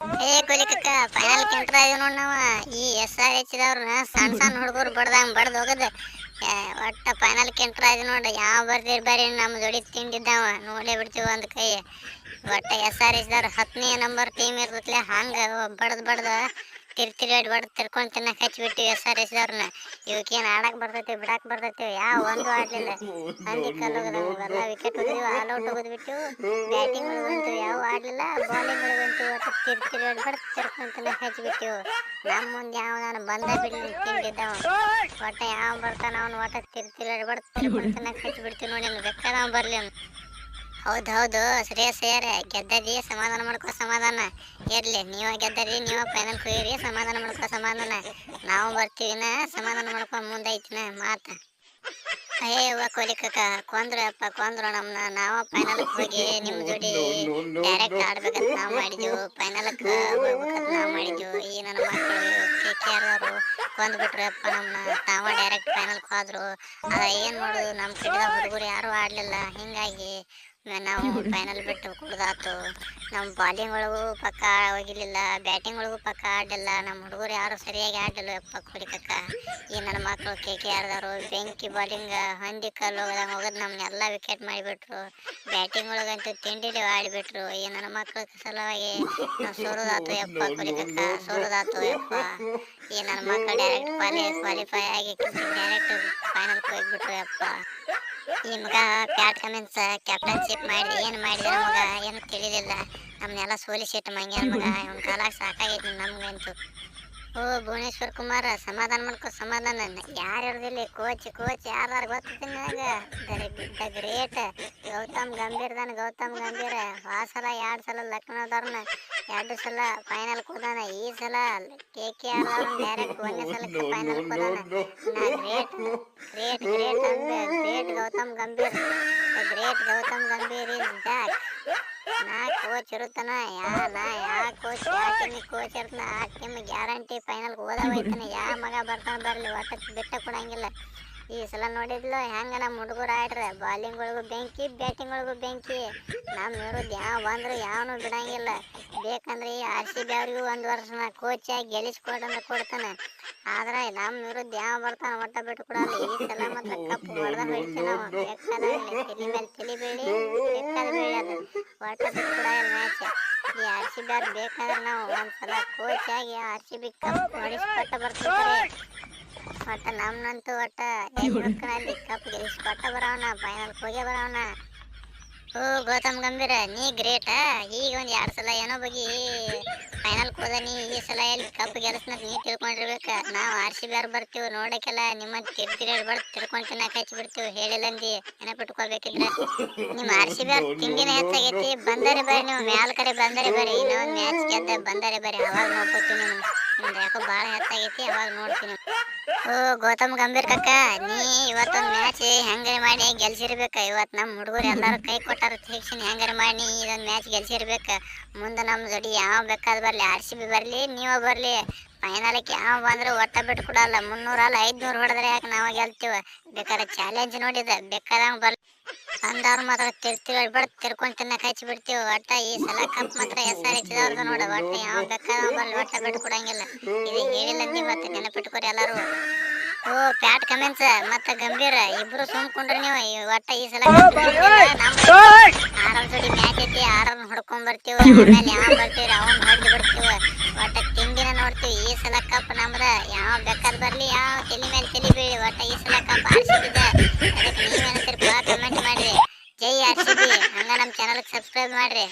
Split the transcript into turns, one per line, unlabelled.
ಏ ಕೊಲಿಕಕ್ಕ ಫೈನಲ್ ಕೆಂಟ್ರ ಇದೀವಿ ನೋಡಿ ನಾವು. ಈ ಎಸ್ ಆರ್ ಎಚ್ ದವ್ರನ್ನ ಸಣ್ಣ ಸಣ್ಣ ಹುಡುಗರು ಬಡ್ದಂಗ್ ಬಡ್ದು ಹೋಗದ. ಒಟ್ಟ ಫೈನಲ್ ಕೆಂಟ್ರ ಇದೀವಿ ನೋಡಿ, ಯಾವ ಬರ್ದಿರ್ ಬೇರೆ ನಮ್ಮ ಜೋಡಿ ತಿಂಡಿದ್ದಾವ ನೋಡೇ ಬಿಡ್ತೀವಿ ಒಂದ್ ಕೈ ಒಟ್ಟ ಎಸ್ ಆರ್ ಎಚ್ ದವ್ರ ಹತ್ತನೇ ನಂಬರ್ ಟೀಮ್ ಇರ್ತೈತ್ಲೆ, ಹಂಗ ಬಡ್ದು ಬಡ್ದ ತಿರ್ತಿರಿ ಹೊಡೆದು ತಿರ್ಕೊಂಡ್ ತಿನ್ನಕ್ ಹಚ್ಚಿಬಿಟ್ಟು ಎಸ್ ಆರ್ ಎಸ್ ಅವ್ರನ್ನ ಇವಕ್ಕೆ ಏನು ಆಡಕ್ ಬರ್ತೈತಿ, ಬಿಡಾಕ್ ಬರ್ತೈತಿ, ಯಾವ ಒಂದು ಆಡ್ಲಿಲ್ಲ ಹಂದಿ ಕಲ್ಲು ಎಲ್ಲ ವಿಕೆಟ್ ಹೋಗಿದ್ವಿ ಆಲ್ ಔಟ್ ಹೋಗಿದ್ಬಿಟ್ಟು ಬ್ಯಾಟಿಂಗ್ ಬಂತು ಯಾವ ಆಡ್ಲಿಲ್ಲ ಬಾಲಿಂಗ್ ಒಳಗಂತೂ ಒಟ್ಟು ಹೊಡೆದು ತಿರ್ಕೊಂಡು ತಿರ್ಕೊಂತನ ಹಚ್ಚಿಬಿಟ್ಟು ನಮ್ಮ ಮುಂದೆ ಯಾವ ನಾನು ಬಂದ ಬಿಡ್ಲಿ ತಿಂದಿದ್ದವ ಒಟ್ಟ ಯಾವ ಬರ್ತಾನ ಅವ್ನು ಒಟ್ಟ ತಿರ್ತಿರಿ ಹೊಡ್ಬಾರ್ದು ತಿರ್ಕೊಂತನ ಹಚ್ಬಿಡ್ತೀವಿ ನೋಡಿ ಬೆಕ್ಕ ನಾವು ಬರ್ಲಿ ಅವ್ನು. ಹೌದು ಹೌದು ಶ್ರೇಯಸ್ ಸೇರೆ ಗೆದ್ದದಿ ಸಮಾಧಾನ ಮಾಡ್ಕೋ ಸಮಾಧಾನ. ಇರ್ಲಿ, ನೀವ ಗೆದ್ದರಿ ನೀವ ಫೈನಲ್ ಹೋಗಿರಿ, ಸಮಾಧಾನ ಮಾಡ್ಕೋ ಸಮಾಧಾನ. ನಾವು ಬರ್ತೀವಿನ ಸಮಾಧಾನ ಮಾಡ್ಕೊ ಮುಂದೈತಿನ ಮಾತ. ಅಯ್ಯವ್ವ ಕೊಲಿಕಕ್ಕ ಕೊಂದ್ರ ಅಪ್ಪ ಕೊಂದ್ರು ನಮ್ನ. ನಾವ ಫೈನಲ್ ಹೋಗಿ ನಿಮ್ ಜೋಡಿ ಡೈರೆಕ್ಟ್ ಆಡ್ಬೇಕಂತ ನಾವ್ ಮಾಡಿದ್ವು. ಫೈನಲ್ ಹೋಗ್ಬೇಕಂತ ನಾವ್ ಮಾಡಿದ್ವು. ಈ ನನ್ನ ಮಕ್ಕಳು ಕೆ ಕೆ ನಮ್ನ. ಡೈರೆಕ್ಟ್ ಫೈನಲ್ ಹೋದ್ರು. ಅದ ಏನ್ ಮಾಡೋದು? ನಮ್ ಕಡೆ ಹುಡುಗರು ಯಾರು ಆಡ್ಲಿಲ್ಲ. ಹಿಂಗಾಗಿ ನಾವು ಫೈನಲ್ ಬಿಟ್ಟು ಕುಡ್ದಾತು. ನಮ್ಮ ಬಾಲಿಂಗ್ ಒಳಗೂ ಪಕ್ಕ ಹೋಗಿರ್ಲಿಲ್ಲ ಬ್ಯಾಟಿಂಗ್ ಒಳಗೂ ಪಕ್ಕ ಆಡಲಿಲ್ಲ ನಮ್ಮ ಹುಡುಗರು ಯಾರು ಸರಿಯಾಗಿ ಆಡಲಿಲ್ಲ, ಯಪ್ಪ ಕುಡಿಕಕ್ಕ ಈ ನನ್ನ ಮಕ್ಕಳು ಕೆ ಕೆ ಆರ್ದವರು ಬೆಂಕಿ ಬಾಲಿಂಗ್ ಹಂದಿ ಕಲ್ಲು ಹೋಗದಂಗೆ ಹೋಗೋದು ನಮ್ಮನ್ನೆಲ್ಲ ವಿಕೆಟ್ ಮಾಡಿಬಿಟ್ರು. ಬ್ಯಾಟಿಂಗ್ ಒಳಗಂತೂ ತಿಂಡಿಲಿ ಆಡಿಬಿಟ್ರು. ಈ ನನ್ನ ಮಕ್ಕಳ ಸಲುವಾಗಿ ನಾವು ಸೋರೋದಾತು, ಯಪ್ಪ ಕುಡಿಕಕ್ಕ ಸೋರೋದಾತು, ಯಪ್ಪ. ಈ ನನ್ನ ಮಕ್ಕಳು ಡೈರೆಕ್ಟ್ ಕ್ವಾಲಿ ಕ್ವಾಲಿಫೈ ಆಗಿ ಡೈರೆಕ್ಟ್ ಫೈನಲ್ ಹೋಗ್ಬಿಟ್ರು, ಯಪ್ಪ. ಈ ಮಗ ಪ್ಯಾಟ್ ಕಮೆನ್ಸ್ ಕ್ಯಾಪ್ಟನ್ಶಿಪ್ ಮಾಡಿ, ಏನ್ ಮಾಡಿದ ಮಗ ಏನು ತಿಳಿಲಿಲ್ಲ ನಮ್ನೆಲ್ಲ ಸೋಲಿಸಿಟ್ಟು ಮಂಗ್ಯಾನ ಮಗ. ಅವ್ನ ಕಾಲಾಗ ಸಾಕಾಗೈತಿ ನಮ್ಗಂತೂ. ಓ ಭುವನೇಶ್ವರ್ ಕುಮಾರ ಸಮಾಧಾನ ಮಾಡ್ಕೋ ಸಮಾಧಾನ ಯಾರು ಇರ್ದಿಲ್ಲ ಕೋಚ್ ಕೋಚ್ ಯಾರು ಗೊತ್ತಿತ್ತು ನನಗ. ದ ಗ್ರೇಟ್ ಗೌತಮ್ ಗಂಭೀರ್ದಾನ ಗೌತಮ್ ಗಂಭೀರ. ಆ ಸಲ ಎರಡು ಸಲ ಲಕ್ನೋದವ್ರನ್ನ ಎರಡು ಸಲ ಫೈನಲ್ ಕೂದಾನ ಈ ಸಲ ಕೆ ಕೆ ಆರ್ ಡೈರೆಕ್ಟ್ ಒಂದೇ ಸಲಕ್ಕೆ ಫೈನಲ್ ಕೂದಾನ ನಾ ಗ್ರೇಟ್ ಗ್ರೇಟ್ ಗ್ರೇಟ್ ಅಂದ್ರೆ great Gautam Gambhir. Great Gautam Gambhir is back. ನಾ ಕೋಚ್ ಇರುತ್ತಾನ ಯಾ ಕೋಚ್ ಯಾ ಟೀಮಿಗೆ ಕೋಚ್ ಇರ್ತಾನ ಆ ಟೀಮ್ ಗ್ಯಾರಂಟಿ ಫೈನಲ್ ಓದ ಹೋಯ್ತಾನ ಯಾ ಮಗ ಬರ್ತಾನ ಬರಲಿ, ಒಟ್ಟ ಬಿಟ್ಟ ಕೊಡಂಗಿಲ್ಲ. ಈ ಸಲ ನೋಡಿದ್ಲು, ಹೆಂಗ ನಮ್ಮ ಹುಡುಗರು ಆಡ್ರ? ಬಾಲಿಂಗ್ ಒಳಗೂ ಬೆಂಕಿ ಬ್ಯಾಟಿಂಗ್ ಒಳಗೂ ಬೆಂಕಿ. ನಮ್ಮ ವಿರುದ್ಧ ಯಾವ ಬಂದ್ರು ಯಾವನು ಬಿಡಂಗಿಲ್ಲ. ಬೇಕಂದ್ರೆ ಈ ಆರ್ ಸಿ ಬಿ ಅವ್ರಿಗೂ ಒಂದು ವರ್ಷ ಕೋಚ್ ಆಗಿ ಕೊಡ್ತಾನೆ. ಆದ್ರೆ ನಮ್ಮ ವಿರುದ್ಧ ಯಾವ ಬರ್ತಾನ ಒಟ್ಟ ಬಿಟ್ಟು ಕೊಡಲ್ಲ. ಈ ಸಲ ಮತ್ತೆ ಕಪ್ಪು ಹೊಡೆದ ನಾವು ಮೇಲೆ ಒಟ್ಟ ಬಿಟ್ಟು ಮ್ಯಾಚ್ ಈ ಆರ್ ಸಿ ಬಿ ಅವ್ರು ಬೇಕಾದ್ರೆ ನಾವು ಒಂದ್ಸಲ ಕೋಚ್ ಆಗಿ ಆರ್ ಸಿ ಬಿ ಕಪ್ ಹೊಡಿಸ್ಕೊಟ್ಟ ಬರ್ತಿರ್ತಾರೆ. ಒಟ್ಟ ನಮ್ನಂತೂ ಒಟ್ಟ ಹೆಣ್ಮಕ್ಳಲ್ಲಿ ಕಪ್ ಕೊಟ್ಟ ಬರೋಣ ಫೈನಲ್ ಹೋಗೇ ಬರೋಣ ಓ ಗೌತಮ್ ಗಂಭೀರ ನೀ ಗ್ರೇಟ್. ಈಗ ಒಂದ್ ಎರಡ್ ಸಲ ಏನೋ ಬಗ್ಗೆ ಫೈನಲ್ ಹೋದ ನೀ ಈ ಸಲ ಎಲ್ಲಿ ಕಪ್ ಗೆಲ್ಸ್ನ ನೀ ತಿಳ್ಕೊಂಡಿರ್ಬೇಕ. ನಾವು ಆರ್ ಸಿ ಬಿ ಆರ್ ಬರ್ತೀವಿ ನೋಡಕ್ಕೆಲ್ಲ ನಿಮ್ಮ ತಿರ್ತಿರಿ ಬರ್ದು ತಿಳ್ಕೊಂಡ್ ತಿನ್ನಕ್ ಹಚ್ಚಿ ಬಿಡ್ತೀವಿ. ಹೇಳಿಲ್ಲಂದಿ ನೆನಪಿಟ್ಕೊಳ್ಬೇಕಿದ್ರೆ. ನಿಮ್ಮ ಆರ್ ಸಿ ಬಿ ಆರ್ ತಿಂಡಿನ ಹೆಚ್ಚಾಗೈತಿ. ಬಂದರೆ ಬರ್ರಿ ನೀವು ಮ್ಯಾಲ್ ಕಡೆ ಬಂದರೆ ಬರ್ರಿ. ಇನ್ನೊಂದ್ ಮ್ಯಾಚ್ ಗೆದ್ದ ಬಂದರೆ ಬರ್ರಿ. ಅವಾಗ ನೋಡ್ಕೊತೀನಿ ನಿಮ್ ನಿಮ್ದು ಯಾಕೋ ಭಾಳ ಹೆಚ್ಚಾಗೈತಿ ಅವಾಗ ನೋಡ್ತೀನಿ. ಓ, ಗೌತಮ್ ಗಂಭೀರ್ ಕಕ್ಕ ನೀ ಇವತ್ತು ಮ್ಯಾಚ್ ಹೆಂಗಾರ ಮಾಡಿ ಗೆಲ್ಸಿರ್ಬೇಕ. ಇವತ್ತು ನಮ್ಮ ಹುಡುಗರು ಎಲ್ಲರೂ ಕೈ ಕೊಟ್ಟಾರ ತೀಕ್ಷಣ ಹೆಂಗಾರ ಮಾಡಿ ಇದೊಂದು ಮ್ಯಾಚ್ ಗೆಲ್ಸಿರ್ಬೇಕ. ಮುಂದೆ ನಮ್ಮ ಜೋಡಿ ಯಾವ ಬೇಕಾದ್ ಬರಲಿ, ಆರ್ ಸಿ ಬಿ ಬರಲಿ, ನೀವೇ ಬರಲಿ. ಫೈನಲಕ್ಕೆ ಯಾವ ಬಂದ್ರೆ ಒಟ್ಟ ಬಿಟ್ಟು ಕೊಡಲ್ಲ ಮುನ್ನೂರಲ್ಲ ಐದ್ನೂರು ಹೊಡೆದ್ರೆ ಯಾಕೆ ನಾವು ಗೆಲ್ತೀವಿ? ಬೇಕಾದ್ರೆ ಚಾಲೆಂಜ್ ನೋಡಿದ, ಬೇಕಾದಂಗೆ ಬರ್ಲಿ. ಅಂದವ್ರು ಮಾತ್ರ ತಿರ್ತೀವಿ ಬಿಡ್ ತಿರ್ಕೊಂಡ್ ತಿನ್ನಕ್ ಹಚ್ಚಿ ಬಿಡ್ತೀವಿ. ಒಟ್ಟ ಈ ಸಲ ಕಪ್ ಮಾತ್ರ ಎಸ್ ಆರ್ ಹೆಚ್ಚಿದವ್ರದ್ದು ನೋಡ ಒಟ್ಟ ಯಾವ ಬೇಕಾದ ಬಲ್ ಒಟ್ಟ ಬಿಟ್ಟು ಕೊಡಂಗಿಲ್ಲ. ಇದು ಹೇಳಿಲ್ಲ ನೀವು ಮತ್ತೆ ನೆನಪಿಟ್ಕೊರಿ ಎಲ್ಲಾರು. ಓ ಪ್ಯಾಟ್ ಕಮೆನ್ಸ್ ಮತ್ತ ಗಂಭೀರ ಇಬ್ರು ಸುಮ್ಕೊಂಡ್ರಿ ನೀವು. ಒಟ್ಟ ಈ ಸಲ ಆರಾಮ್ ಜೋಡಿ ಮ್ಯಾಚ್ ಐತಿ ಆರನ್ ಹೊಡ್ಕೊಂಡ್ ಬರ್ತೀವಿ ಆಮೇಲೆ ಯಾವ ಬರ್ತೀವಿ ಅವನ್ ಹೊಡ್ದು ಬಿಡ್ತೀವಿ. ಒಟ್ಟ ತಿಂಡಿನ ನೋಡ್ತೀವಿ ಈ ಸಲ ಕಪ್ ನಮ್ದ ಯಾವ ಬೇಕಾದ್ ಯಾವ ತಲೆ ಮೇಲೆ ತಲೆ ಬೀಳಿ ಒಟ್ಟ ಈ ಸಲ ಕಪ್ ಆರ್ಸಿಬಿದ ಅದಕ್ಕೆ ನೀವೇನಂತೀರಿ? ಕಮೆಂಟ್ ಮಾಡ್ರಿ. ಜೈ ಆರ್ ಸಿ ಬಿ. ಹಂಗ ನಮ್ಮ ಚಾನಲ್ಗೆ ಸಬ್ಸ್ಕ್ರೈಬ್ ಮಾಡ್ರಿ.